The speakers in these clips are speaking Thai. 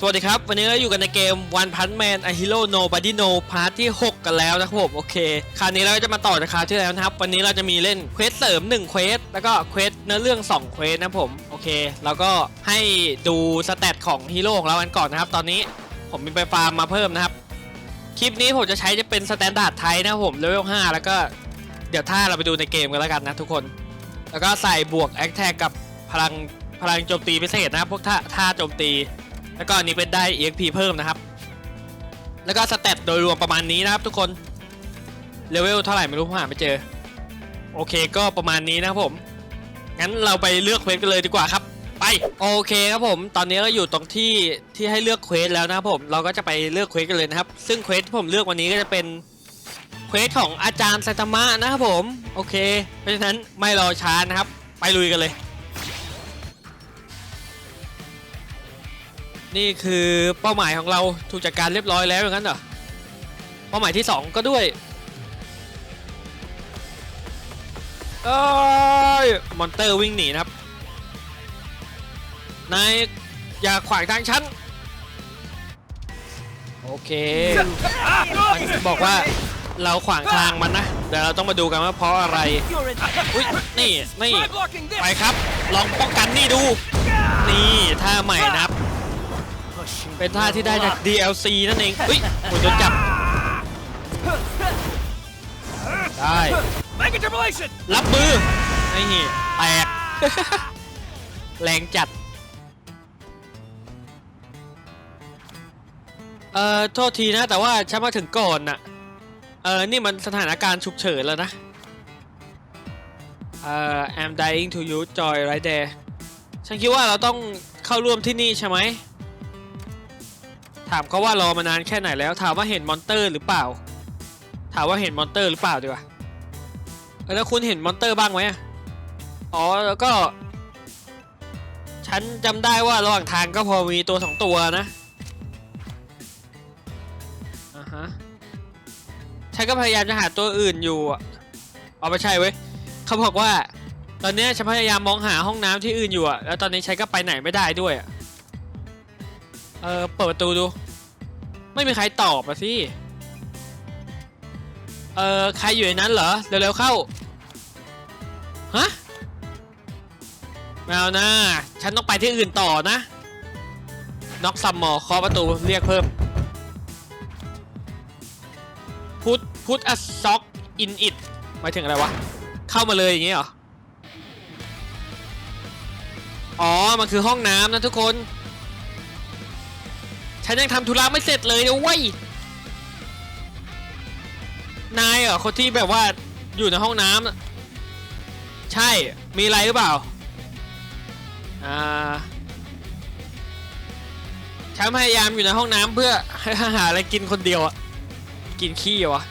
สวัสดีครับ วันนี้เราอยู่กันในเกม One Punch Man A Hero Nobody No Part ที่ 6 กันแล้วนะครับผมโอเค คราวนี้เราก็จะมาต่อจากคราวที่แล้วนะครับ วันนี้เราจะมีเล่นเควสเสริม1เควสแล้วก็เควสเนื้อเรื่อง2เควสนะครับผมโอเค แล้วก็ให้ดูสเตตของฮีโร่ของเรากันก่อนนะครับ ตอนนี้ผมมีไปฟาร์มมาเพิ่มนะครับ คลิปนี้ผมจะใช้จะเป็นสแตนดาร์ดไทยนะครับผมเลเวล5แล้วก็เดี๋ยวถ้าเราไปดูในเกมกันแล้วกันนะทุกคน แล้วก็ใส่บวกแอคแทกกับพลังพลังโจมตีพิเศษนะครับพวกท่าท่าโจมตี แล้วก็อันนี้เป็นได้ EXP เพิ่มนะครับ แล้วก็สเตตโดยรวมประมาณนี้นะครับทุกคนเลเวลเท่าไหร่ไม่รู้ผมหาไม่เจอ โอเคก็ประมาณนี้นะครับผม งั้นเราไปเลือกเควสกันเลยดีกว่าครับ ไปโอเคครับผม ตอนนี้เราอยู่ตรงที่ที่ให้เลือกเควสแล้วนะครับผมเราก็จะไปเลือกเควสกันเลยนะครับ ซึ่งเควสที่ผมเลือกวันนี้ก็จะเป็นเควสของอาจารย์ไซตามะนะครับผม โอเค เพราะฉะนั้นไม่รอช้านะครับ ไปลุยกันเลย นี่คือเป้าหมายของเราถูกจัดการเรียบร้อยแล้วอย่างนั้นเหรอเป้าหมายที่ 2 ก็ด้วยเอ้ยมอนเตอร์วิ่งหนีนะครับนายอย่าขวางทางฉันโอเคมันบอกว่าเราขวางทางมันนะเดี๋ยวเราต้องมาดูกันว่าเพราะอะไรอุ้ยนี่นี่ไปครับ ลองป้องกันนี่ดู นี่ท่าใหม่นะครับ เป็นท่าที่ได้จาก DLC นั่นเองอุ้ยโอ้ยโดนจับ ได้ Mega Demolition! รับมือไอ้นี่แตก แรงจัด เอ่อ โทษทีนะ แต่ว่าฉันมาถึงก่อนน่ะ เออ นี่มันสถานการณ์ฉุกเฉินแล้วนะ เอ่อ I'm dying to use joy right there ฉันคิดว่าเราต้องเข้าร่วมที่นี่ใช่ไหม ถามเขาว่ารอมานานแค่ไหนแล้ว ถามว่าเห็นมอนเตอร์หรือเปล่า ถามว่าเห็นมอนเตอร์หรือเปล่าดีกว่าแล้วคุณเห็นมอนเตอร์บ้างไหมอ๋อแล้วก็ ฉันจำได้ว่าระหว่างทางก็พอมีตัวสองตัวนะอ่าฮะฉันก็พยายามจะหาตัวอื่นอยู่อะเอาไม่ใช่เว้ยเขาบอกว่า ตอนนี้ฉันพยายามมองหาห้องน้ำที่อื่นอยู่อะแล้วตอนนี้ฉันก็ไปไหนไม่ได้ด้วยอะ ออ เปิดประตูดู ไม่มีใครตอบอะสิเออใครอยู่ในนั้นเหรอ เร็วๆเข้า ฮะไม่เอานะ ฉันต้องไปที่อื่นต่อนะน็อกซัมมอเคาะประตูเรียกเพิ่ม พุทพุทอซ็อกอินอิดหมายถึงอะไรวะ เข้ามาเลยอย่างงี้เหรอ อ๋อ มันคือห้องน้ำนะทุกคน ฉันยังทำธุระไม่เสร็จเลยนะเว้ย นายเหรอคนที่แบบว่าอยู่ในห้องน้ำน่ะใช่ มีอะไรหรือเปล่า อ่า ฉันพยายามอยู่ในห้องน้ำเพื่อให้หาอะไรกินคนเดียวอะกินขี้วะ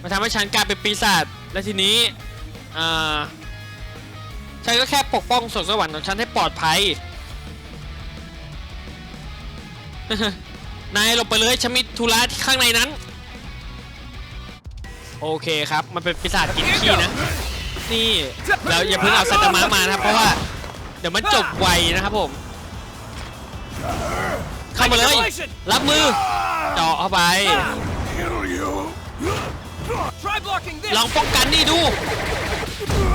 มาทำให้ฉันกลายเป็นปีศาจ และทีนี้ อ่า ฉันก็แค่ปกป้องสวงสวรรค์ของฉันให้ปลอดภัย นายลงไปเลยฉันมีธุระที่ข้างในนั้น โอเคครับ มันเป็นปีศาจกินขี้นะ นี่แล้วอย่าเพิ่งเอาไซตามะมานะครับ เพราะว่า เดี๋ยวมันจบไวนะครับผม เข้ามาเลย รับมือเจาะเข้าไป ลองป้องกันนี่ดู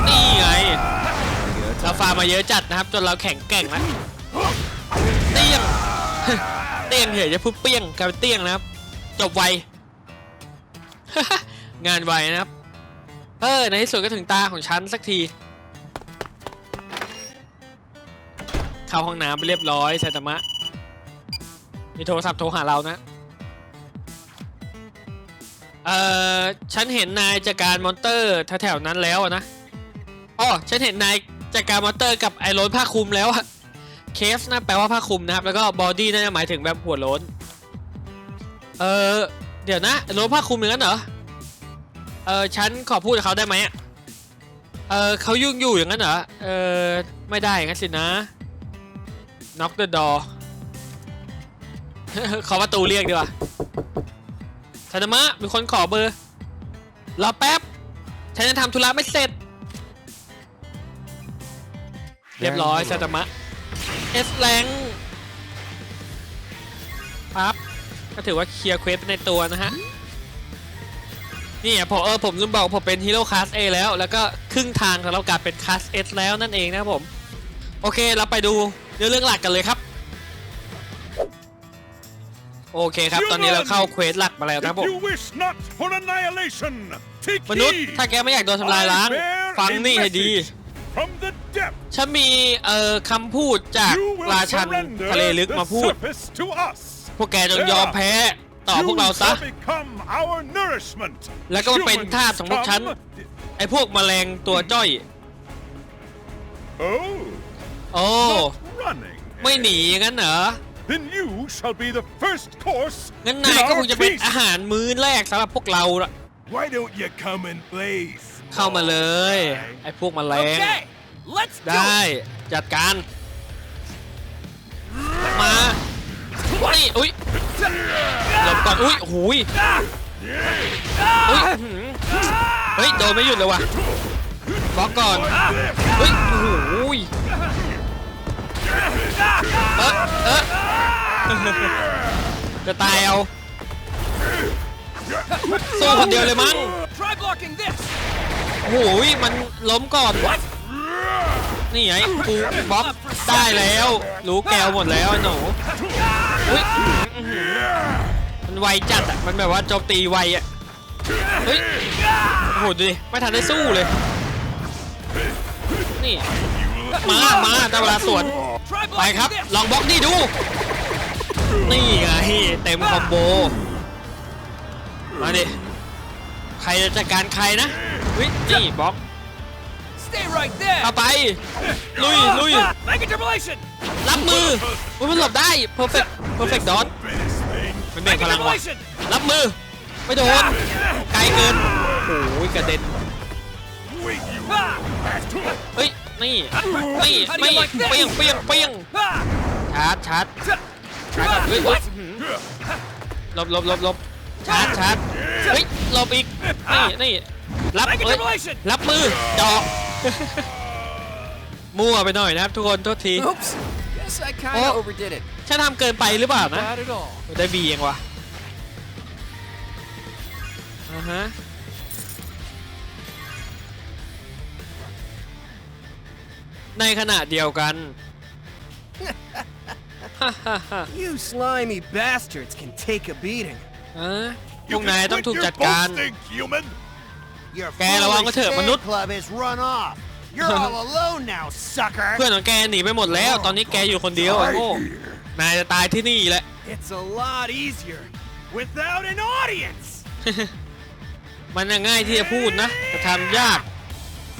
นี่ไงเราฟาร์มมาเยอะจัดนะครับ จนเราแข็งแกร่งแล้วเตี้ยง เตี้ยงเหรอจะพูดเปี้ยงกลายเป็นเตี้ยงนะครับ จบไว งานไวนะครับ เออในที่สุดก็ถึงตาของฉันสักที เข้าห้องน้ำไปเรียบร้อยไซตามะ มีโทรศัพท์โทรหาเรานะ เอ่อฉันเห็นนายจัดการมอนเตอร์แถวๆนั้นแล้วนะอ๋อฉันเห็นนายจัดการมอนเตอร์กับไอโรนผ้าคลุมแล้วอะ เคฟนะแปลว่าผ้าคลุมนะครับ แล้วก็บอดี้น่าจะหมายถึงแบบหัวโล้น เออเดี๋ยวนะโล้นผ้าคลุมอย่างนั้นเหรอ เออฉันขอพูดกับเขาได้ไหมเออเขายุ่งอยู่อย่างนั้นเหรอ เออไม่ได้งั้นสินะ knock the door ขอประตูเรียกดีกว่าธนมะมีคนขอเบอร์ รอแป๊บ ฉันจะทำธุระไม่เสร็จ เรียบร้อยซาตามะ เอสแรงปั๊บก็ถือว่าเคลียร์เควสไปในตัวนะฮะนี่อะพอเออผมลืมบอกผมเป็นฮีโร่คลาส A แล้ว แล้วก็ครึ่งทางของเรากลายเป็นคลาส S แล้วนั่นเองนะครับผม โอเคเราไปดูเนื้อเรื่องหลักกันเลยครับ โอเคครับ ตอนนี้เราเข้าเควสหลักมาแล้วนะครับ If ผม you wish not for annihilation, take มนุษย์ heed. ถ้าแกไม่อยากโดนทำลายล้าง ฟังนี่ให้ดี From the depth, ฉันมีเอ่อคำพูดจาก you will ราชัน surrender ทะเลลึก the มาพูด surface to us. พวกแกจงยอมแพ้ต่อพวกเรา You ซะ shall become our nourishment. แล้วก็มาเป็น Humans ทาสของพวกฉัน come- ไอ้พวกแมลงตัวจ้อย Oh, โอ้ not running. ไม่หนีงั้นเหรอ Then you shall be the first course งั้น in นายก็ค our งจะเป็น feast. อาหารมื้อแรกสำหรับพวกเราละ Why don't you come and play? เข้ามาเลย ไอ้พวกแมลง Okay, let's do ได้ it. จัดการ มานี่อุ้ยหลบก่อนอุ้ยหูยอุ้ยอื้อหือเฮ้ยโดนไม่หยุดเลยว่ะบล็อกก่อนเฮ้ยโอ้โหยเออเออจะตายเอาสู้คนเดียวเลยมั้ง Try blocking this. โอ้โหยมันล้มก่อน นี่ไงกูบล็อกได้แล้ว รู้แกวหมดแล้วไอ้หนูอุ้ยมันไวจัดอะ มันแบบว่าโจมตีไวอะ เฮ้ยโอ้โหดดิไม่ทันได้สู้เลย นี่ มามาได้เวลาสวน ไปครับ ลองบล็อกนี่ดู นี่ไงเต็มคอมโบ มาดิ ใครจะจัดการใครนะเฮ้ยนี่บล็อก เอาไป ลุยลุย Ah, Mega Demolition. รับมืออุ๊ยมันหลบได้ perfect perfect dot มันเบ่งพ Mega ลังว่ะ Demolition. รับมือ ไม่โดน ไกลเกิน โอ้ยกระเด็น Ah, เฮ้ย นี่ นี่ ไม่ เปี้ยงเปี้ยงเปี้ยง ah. ชาร์จชาร์จชาร์จก่อนเฮ้ยเฮ้ยอื้อหือหลบหลบหลบหลบชาร์จชาร์จเฮ้ยหลบอีก นี่ นี่ รับ Mega เฮ้ย Demolition. รับมือจอกมั่วไปหน่อยนะครับทุกคนโทษที Oops. Guess I kind Oh. of overdid it. ฉันทำเกินไปหรือเปล่านะ Not at all. ได้บีเองวะอ่าฮะในขณะเดียวกันฮ่าฮ่าฮ่า You slimy bastards can take a beating. อะพวกนายต้องถูกจัดการ human. Your Kaya lawang ko, foolish sir. fan Manut. club has run off. You're all alone now, sucker. เพื่อนของแกหนีไปหมดแล้ว ตอนนี้แกอยู่คนเดียวไอ้โง่นายจะตายที่นี่แหละ It's a lot easier without an audience. มันน่ะง่ายที่จะพูดนะแต่ทำยาก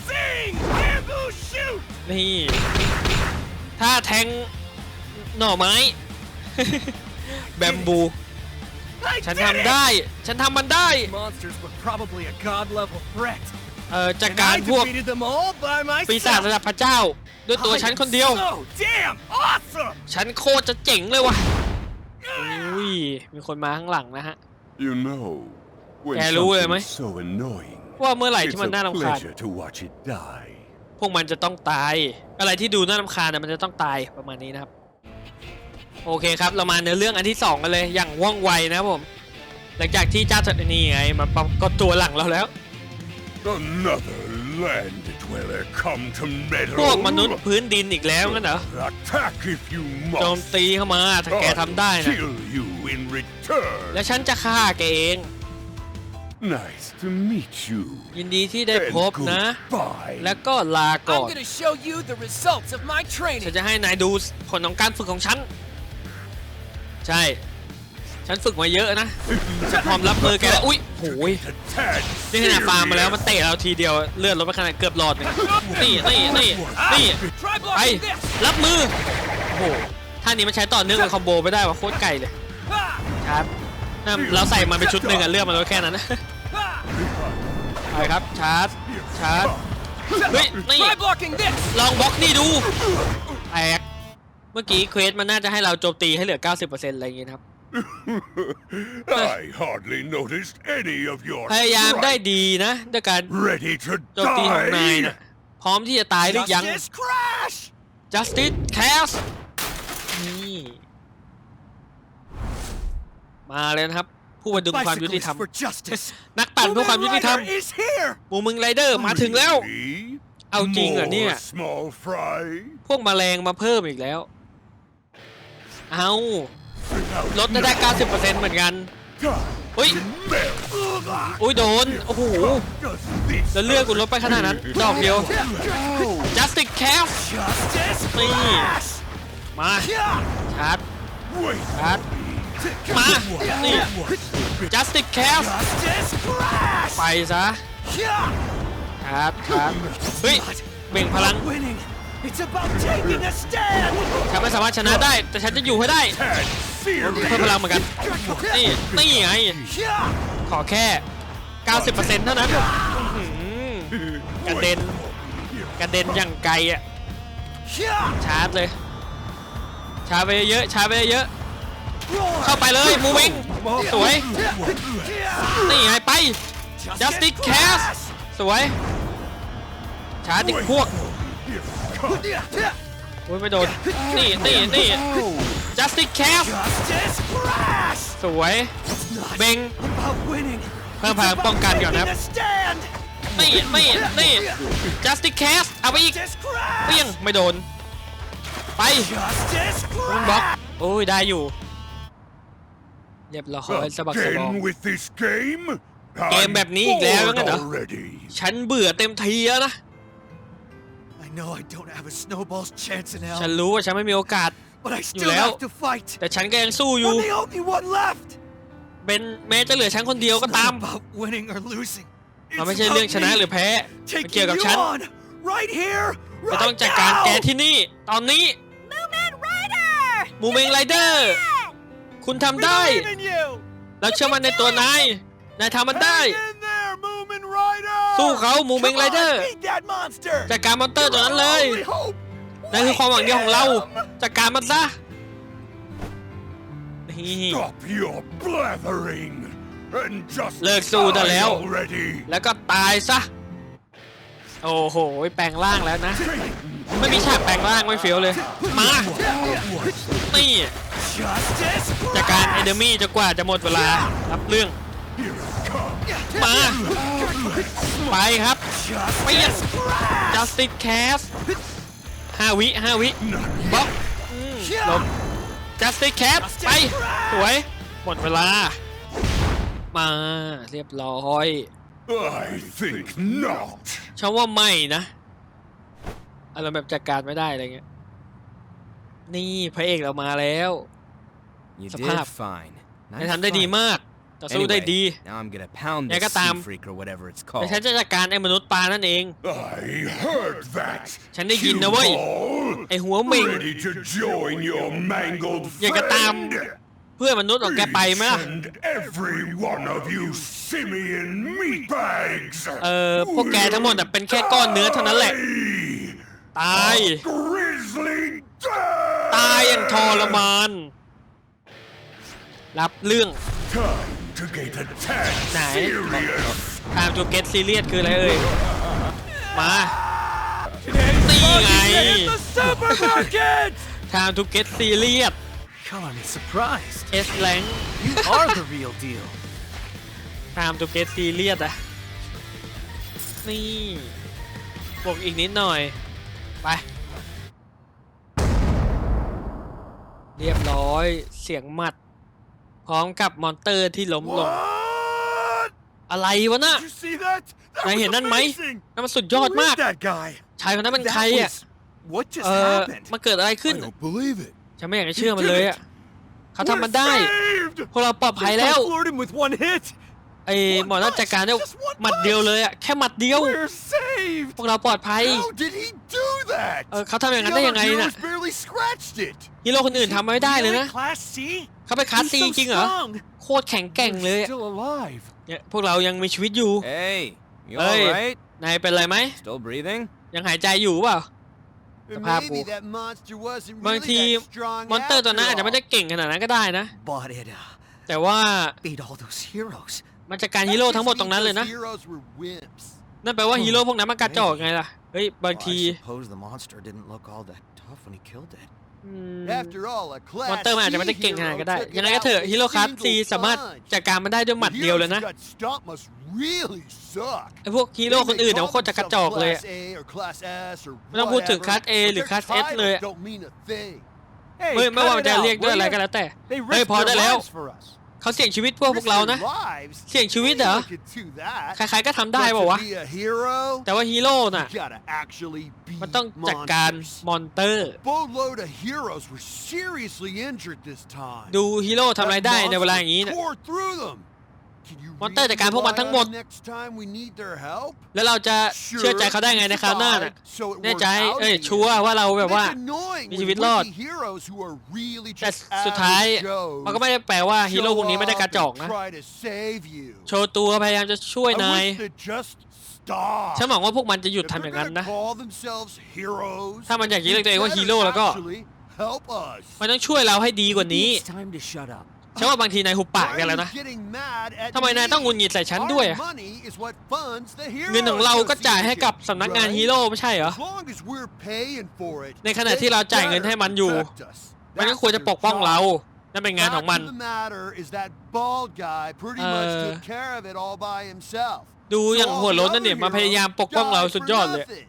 Sing, bamboo, shoot. นี่ ถ้าแทงหน่อไม้ แบมบู I ฉัน did ทำได้ ฉันทำมันได้ it. Monsters were probably a god level threat. เอ่อจาก And การ I พวก defeated them all by ปีศาจ myself. ระดับพระเจ้า ด้วยตัว I ฉัน am คนเดียว So damn awesome. ฉันโคตรจะเจ๋งเลยว่ะอุ้ยมีคนมาข้างหลังนะฮะ You know, when Kaya รู้เลยไหม something's so annoying, ว่าเมื่อไหร่ it's ที่มันน่ารำคาญ a pleasure to watch it die. พวกมันจะต้องตาย อะไรที่ดูน่ารำคาญน่ะมันจะต้องตายประมาณนี้นะครับ โอเคครับ เรามาเนื้อเรื่องอันที่สองกันเลยอย่างว่องไวนะครับผม หลังจากที่เจ้าจัดนี่ไงมันปรากฏตัวหลังเราแล้ว Another land dweller come to meddle. พวกมนุษย์พื้นดินอีกแล้วงั้นเหรอ Attack if you โจม must. ตีเข้ามาถ้าแกทำได้ I'll นะ kill you in return. และฉันจะฆ่าแกเอง Nice to meet you. ยินดีที่ได้ And พบนะ goodbye. แล้วก็ลาก่อ I'm น gonna show you the results of my ฉัน training. จะให้นายดูผลของการฝึกของฉัน ใช่ ฉันฝึกมาเยอะนะ ฉันพร้อมรับมือแกแล้วอุ้ยโหยนี่ขนาดฟาร์มมาแล้วมันเตะเราทีเดียวเลือดลดไปขนาดเกือบหลอดหนึงนี่นี่นี่นี่ไปรับมือโอ้โหท่านี้มันใช้ต่อเนื่องกับคอมโบไม่ได้ว่ะโคตรไก่เลยครับนั่นเราใส่มันไปชุดหนึ่งอะเลือดมันลดแค่นั้นนะไปครับชาร์จชาร์จเฮ้ยนี่ลองบล็อกนี่ดู เมื่อกี้เควสมันน่าจะให้เราโจมตีให้เหลือ 90%อะไรอย่างงี้นะครับ I hardly noticed any of your พยายามได้ strike. ดีนะด้วยการ Ready to โจมตีของนาย die. นะพร้อมที่จะตายหรือยัง Justice crash. justice cast นี่ มาเลยนะครับ ผู้บรรดุงความยุติธรรม Bicyclist for justice. นักปั่นเพื่อความยุติธรรม Moving Rider is here. หมูมึงไรเดอร์มาถึงแล้ว Really? เอาจริงเหรอเนี่ย More small fry? พวกแมลงมาเพิ่มอีกแล้ว เอาลดได้ได้90%เหมือนกันเฮ้ยอุ้ยโดน โอ้โห แล้วเลือกกูลดไปขนาดนั้น ดอกเดียว Justice Cap Justice Please. Blast. มาชาร์จชาร์จมา นี่ Justice Cap Justice Blast. ไปซะชาร์จชาร์จเฮ้ย เบ่งพลัง It's about taking a stand. ฉันไม่สามารถชนะได้ แต่ฉันจะอยู่ให้ได้ เพิ่มพลังเหมือนกัน นี่นี่ไง ขอแค่ 90%เท่านั้นอื้อหือกระเด็นกระเด็นอย่างไกลอะ ชาร์จเลย ชาร์จไปเยอะๆชาร์จไปเยอะๆเข้าไปเลยมูวิงสวย นี่ไงไป Justice Cast สวย ชาร์จอีกพวก อ้ยไม่โดน นี่นี่นี่ Justice Cast Justice Blast. สวย เบง About winning. เพิ่มพลังป้องกันก่อนนะครับ Taking a stand. นี่นี่นี่ Justice Cast เอาไปอีก Justice เปี้ยง Blast. ไม่โดน ไป Justice มันบล็อก Blast. โอ้ยได้อยู่เรียบร้อยสะบักสะบอม Again with this game? เกม I'm แบบนี้อีกแล้ว bored งั้นเหรอ already. ฉันเบื่อเต็มทีแล้วนะ I know I don't have a snowball's chance in ฉัน hell, รู้ว่าฉันไม่มีโอกาส but I still Leo. have to fight. แต่ฉันก็ยังสู้อยู่ I'm the only one left. เป็นแม้จะเหลือฉันคนเดียวก็ It's ตาม not about winning or losing. มันไม่ใช่เรื่องชนะหรือแพ้ มันเกี่ยวกับฉัน on right here, จะต้อง right จัดการแก now. ที่นี่ ตอนนี้ Moomin Rider! มูเมงไรเดอร์ คุณทำได้ Believe in you! เราเชื่อมั่นในตัวนาย นายทำมันได้ Hang in there, Moomin Rider! สู้เขามูเมง Come ไรเดอ on, ร์ beat that monster. จัดการมอนเตอร์ตัวนั้นเลย Only hope. นั่นคือความหวังเดียวของเรา Him. จัดการมันซะนี่ Stop your blathering and just เลิกสู้ได้แล้ว die already. แล้วก็ตายซะ โอ้โห แปลงร่างแล้วนะ ไม่มีฉากแปลงร่างไม่เฟี้ยวเลย มา นี่ Justice จากการ Blast. เอเดมี่จะกว่าจะหมดเวลารับเรื่อง มา ไปครับไปยัง Justice Blast. Justice Cast ห้าวิห้าวิบล็อกอืมหลบ Justice Cast ไป สวย หมดเวลา มาเรียบร้อย I think not. ฉันว่าไม่นะอารมณ์แบบจัดการไม่ได้อะไรเงี้ย นี่พระเอกเรามาแล้ว You It's a did pop. fine. นาย Nice ทำได้ดี fight. มาก ต่อสู้ได้ Anyway, ดี now I'm gonna pound ยังไง this ก็ตาม sea freak or whatever it's แต่ called. ฉันจะจัดการไอ้มนุษย์ปลานั่นเอง I heard that. ฉันได้ยินนะเว้ย Cue ไอ้หัวเหม่ง ball. Ready to join your mangled อยากจะตาม friend? เพื่อนมนุษย์ของแกไปไหมล่ะ Send every one of you simian meatbags. เออพวกแกทั้งหมดอะเป็นแค่ก้อนเนื้อเท่านั้นแหละตาย Grizzly death. ตายอย่างทรมาน รับเรื่อง Time to get a tad Này. serious. ตามจูเกตซีเรียสคืออะไรเอ่ย มา นี่ไง In the supermarket! ทางทูเกตซีเรียส Color me surprised. เอสแลง You are the real deal. ตามทูเกตซีเรียสอะนี่บวกอีกนิดหน่อย ไป เรียบร้อยเสียงหมัด พร้อมกับมอนเตอร์ที่ล้มลง What? อะไรวะน่ะ Did you see that? That นาย was เห็นนั่นไหม amazing! นั่นมันสุดยอด Who มาก is that guy? ชายคนนั้นเป็นใคร That อะ was... What just เออ happened? มันเกิดอะไรขึ้น I don't believe it. ฉันไม่อยากจะเชื่อมันเลยอะ เขาทำมันได้ We're saved! พวกเราปลอดภัย They แล้ว floored him with one hit. ไอ้หมอนั่นจัดการได้หมัดเดียวเลยอะ แค่หมัดเดียว We're saved! พวกเราปลอดภัย How did he do that? เออเขาทำอย่างนั้นได้ยังไงน่ะ The other heroes barely scratched it. ฮีโร่คนอื่นทำไม่ได้เลยนะ Class C? เขาไปคลาสซีจริงเหรอ โคตรแข็งแกร่งเลยอะ Still alive. เนี่ยพวกเรายังมีชีวิตอยู่ Hey, you Hey. alright? นายเป็นไรไหม Still breathing? ยังหายใจอยู่เปล่า Papa Maybe po. that monster wasn't บาง really ที that strong มอนเตอร์ตัวนั้นอาจ after จะไม่ได้ all. เก่งขนาดนั้นก็ได้นะ But it uh, แต่ว่า ate all those heroes. มันจัดการฮีโร่ทั้งหมดตรงนั้นเลยนะ Those heroes were wimps. นั่นแปลว่าฮีโร่พวกนั้นมันกระจอกไงล่ะ เฮ้ย บาง Well, ที I suppose the monster didn't look all that tough when he killed it. อืม After all, a มอน class เตอร์มันอาจจะไม่ได้ C เก่งขนาด hero ก็ได้ took it ยังไงก็ out เถอะ with a ฮีโร่คลาส single ซีสามารถ punch. จัดการมันได้ด้วยหมัด The เดียวเลย heroes นะ who got stopped must really suck. ไอพวกฮีโร่คนอื่นเนี่ย They โคตรจะกระ call จอกเลยอะ themselves Class A or Class S or ไม่ต้องพูดถึง whatever, คลาส A but หรือ their คลาส S titles เลยอะ don't mean a thing. เฮ้ย ไม่ว่ามันจะเรียกด้วยอะไรก็ will แล้วแต่ They Hey, risked pause their ได้แล้ว lives for us. เขาเสี่ยงชีวิตเพื่อพวกเรานะ Risk their lives? เสี่ยงชีวิตเหรอ Anyone could do that. ใครๆก็ทำได้ But to ป่าวะ be a hero, แต่ว่าฮีโร่น่ะ you gotta actually beat มันต้องจัดการ monsters. มอนเตอร์ Boatload of heroes were seriously injured this time. ดูฮีโร่ทำอะไร That ได้ในเวลา monster อย่างนี้นะ มอนเตอร์ really จัดการพวกมัน rely ทั้งหมด on next time we need their help? แล้วเราจะเชื่อใจเขาได้ไงในคราวหน้าน่ะ survived, so it แน่ใจ worked out เอ้ย in the ชัวร์ end. ว่าเราแบบว่า It's annoying มี when ชีวิตรอด wiki heroes who are really แต่ just สุดท้าย average Joes มันก็ไม่ได้แปลว่าฮีโร่พวกนี้ไม่ได้กระจอก show up นะ and try to save you. โชว์ตัวพยายามจะช่วย I นาย wish they'd just stop. ฉันหวังว่าพวกมันจะหยุด If ทำ they're อย่างนั้น gonna นะ call themselves heroes, ถ้ามันอยากจะเรียกตัวเองว่า they ฮีโร่ better แล้วก็ actually help us. มันต้องช่วยเราให้ดีกว่านี้ It's time to shut up. ฉันว่าบางทีนายหุบปาก Why กัน are แล้ว you นะ getting mad at ทำไมนายต้องหงุดหงิดใส่ฉันด้วย Our อะ money is what funds the hero เงินของเราก็จ่ายให้กับ association, สำนักงาน right? ฮีโร่ไม่ใช่เหรอ As long as we're paying for it, ในขณะที่เราจ่ายเงินให้มันอยู่ they better protect us. มันก็ควรจะปกป้องเรานั่นเป็นงานของมัน Fact of the matter is that bald guy pretty much เอ่อ took care of it all by himself. ดู So อย่าง all หัว the โล้นนั่นเนี่ย other มาพยายามปกป้องเรา heroes สุด died ยอด for เลย nothing.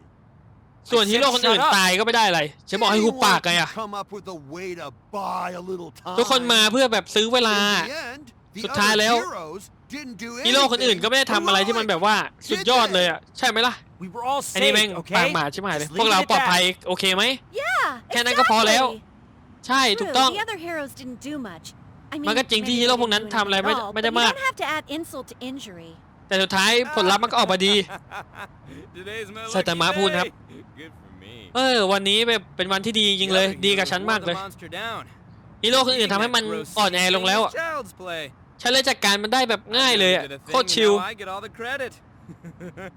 ส่วนฮีโร่คนอื่นตายก็ไม่ได้อะไรฉันบอกให้หุบปากไง Anyone อะ can come up with a way to buy a little time. ทุกคนมาเพื่อแบบซื้อเวลา In the end, the สุดท้าย other แล้ว heroes didn't do ฮีโร่คนอื่นก็ไม่ได้ทำอะไรที่มันแบบว่าสุดยอดเลยอะใช่ไหมล่ะ We were all อันนี้แม่ง saved, ปาก okay? หมาชิบหายเลย Just พวก leave เรา it at ปลอดภัย that. โอเคไหม Yeah, แค่นั้นก็พอแล้ว exactly. ใช่ถูก True, ต้อง the other heroes didn't do much. I mean, มันก็จริงที่ maybe ฮีโร่ they พวกนั้น didn't do ทำอะไร anything ไม่ at all, ไม่ but ได้ you มาก don't have to add insult to injury. แต่สุดท้ายผลลัพธ์มันก็ออกมาดี Today's my ไซตามะ lucky พูดครับ day. Good for me. เออ วันนี้แบบเป็นวันที่ดีจริงๆเลย ดีกับฉันมากเลย The monster down. ฮีโร่คนอื่นทำให้มันอ่อนแอลงแล้วอะ Child's play. ฉันเลยจัดการมันได้แบบง่ายเลยอะ I did a thing โคตรชิล and now I get all the credit.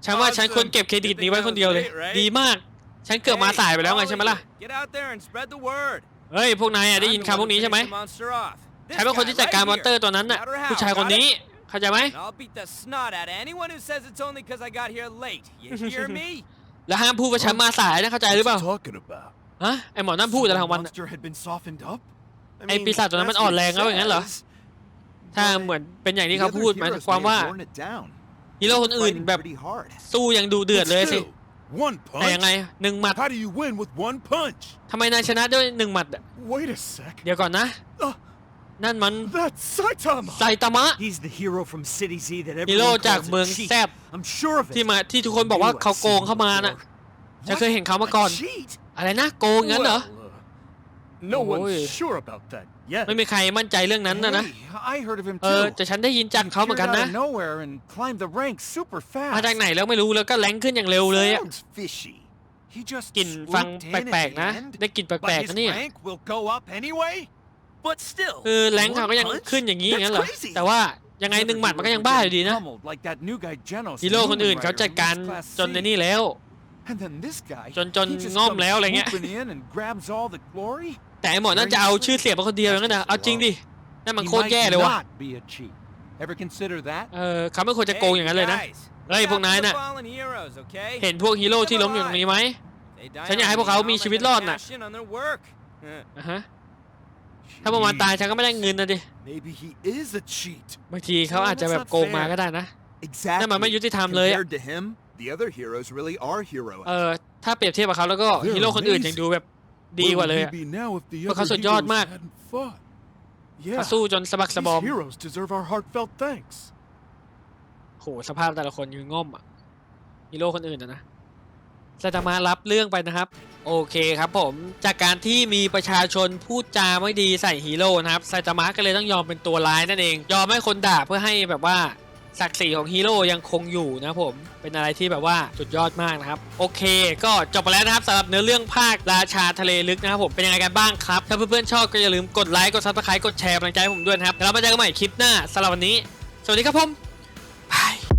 ฉันว่าฉันควรเก็บเครดิตนี้ไว้คนเดียวเลย ดีมาก ฉันเกือบมาสายไปแล้วไงใช่ไหมล่ะ Get out there and spread the word. เฮ้ย พวกนายอะได้ยินคำพวกนี้ใช่ไหม I'm the one to finish the monster off. This ฉันเป็นคนที่ guy จัดการ right มอนเตอ here. ร์ตัวนั้นน่ะ No matter how, ผู้ชายคน got it? นี้ เข้าใจไหม And I'll beat the snot out of anyone who says it's only because I got here late. You hear me? แล้วห้ามพูดว่าฉันมาสายนะเข้าใจหรือเปล่า What you talking about? ฮะไอหมอนั่นพูดอะไรของมัน The น่ะ monster had been softened up? I ไอ mean, ปีศาจตัวนั้นมัน that's อ่อน what แร it งแล้วอย่างนั้นเหรอ says. ถ้าเหมือนเป็นอย่างที่ The เขา other พูดหมาย heroes ความ may ว่า have worn it down. ฮีโร่คนอื่น Fighting แบบ pretty hard. สู้ยังดูเดือดเลยสิ Still, one แต่ยังไง punch? หนึ่งหมัด How do you win with one punch? ทำไมนายชนะด้วยหนึ่งหมัดอะ Wait a sec. เดี๋ยวก่อนนะ Uh, นั่นมัน that's Saitama. ไซตามะ He's the hero from City Z that ฮีโร่ everyone จาก calls เมือง a cheat. แซบ I'm sure of ที่ it. มาที่ทุกคนบอกว่าเขาโกงเข้ามาน่ะ ฉันเคยเห็นเขามาก่อน Cheat? อะไรนะโกงงั้นเหรอ Well, uh, no Ôi. one's sure about that yet. ไม่มีใครมั่นใจเรื่องนั้นนะนะ Hey, I heard of him เออ too. แต่ฉันได้ยินจากเขาเหมือนกันนะ Appeared out of nowhere and climbed the ranks super fast. มาจากไหนแล้วไม่รู้แล้วก็แรงขึ้นอย่างเร็วเลยอะ Sounds fishy. He just กลิ่นฟัง swooped แ in ปล at ก the ๆนะ end, ได้กลิ่นแป but ลกๆ his นะเนี่ย rank will go up anyway. But still, คือแรงเขาก็ยังขึ้นอย่างนี้อย่างนั้นเหรอ แต่ว่ายังไงหนึ่งหมัดมันก็ยังบ้าอยู่ดีนะ Pummeled like that new guy Genos ฮีโร่คนอื่นเขาจัดการ who was Class จนใน C. นี่แล้ว And then this guy, จนจน he just ง่อม comes แล้วอะไรเงี้ย swooping in and grabs all the glory. แต่ไอหมอนั่นจะเอาชื่อเสียงมาคนเดียวอย่างนั้นนะเอาจริงดิ นั่นมัน He โคตร might แย่เลยว่ะ not be a cheat. Ever consider that? เออเขาไม่ควรจะโกงอย่างนั้นเลยนะ Guys, เฮ้ย look พวก out นาย for the น่ะ fallen heroes, okay? เห็นพวกฮีโร่ที่ล้มอยู่ตรงนี้ไหม They die ฉันอยากให้ on พวกเขา me, มี I'll ชีวิต let รอด them น่ะ cash in on their work. อะฮะ ถ้าพวกมันตายฉันก็ไม่ได้เงินนะดิ Maybe he is a cheat. บางทีเขาอาจจะแบบโกงมาก็ได้นะ Exactly. นั่นมันไม่ยุติธรรมเลยอะ Compared to him, the other heroes really are heroes. เออถ้าเปรียบเทียบกับเขาแล้วก็ฮีโร่คนอื่นยังดูแบบดีกว่าเลย Where อะ would we be now if the พวกเขา other สุดยอด heroes มาก hadn't fought? เขา Yeah. สู้จนสะบักสะบอม These heroes deserve our heartfelt thanks. โหสภาพแต่ละคนยืนง่อมอะฮีโร่คนอื่นนะนะ ไซตามะรับเรื่องไปนะครับ โอเคครับผมจากการที่มีประชาชนพูดจาไม่ดีใส่ฮีโร่นะครับไซตามะก็เลยต้องยอมเป็นตัวร้ายนั่นเอง ยอมให้คนด่าเพื่อให้แบบว่าศักดิ์ศรีของฮีโร่ยังคงอยู่นะผม เป็นอะไรที่แบบว่าสุดยอดมากนะครับ โอเค ก็จบไปแล้วนะครับสำหรับเนื้อเรื่องภาคราชาทะเลลึกนะครับผมเป็นยังไงกันบ้างครับ ถ้าเพื่อนๆชอบก็อย่าลืมกดไลค์กดซับสไครต์กดแชร์กำลังใจให้ผมด้วยนะครับแล้วมาเจอกันใหม่คลิปหน้าสำหรับวันนี้ สวัสดีครับผมบาย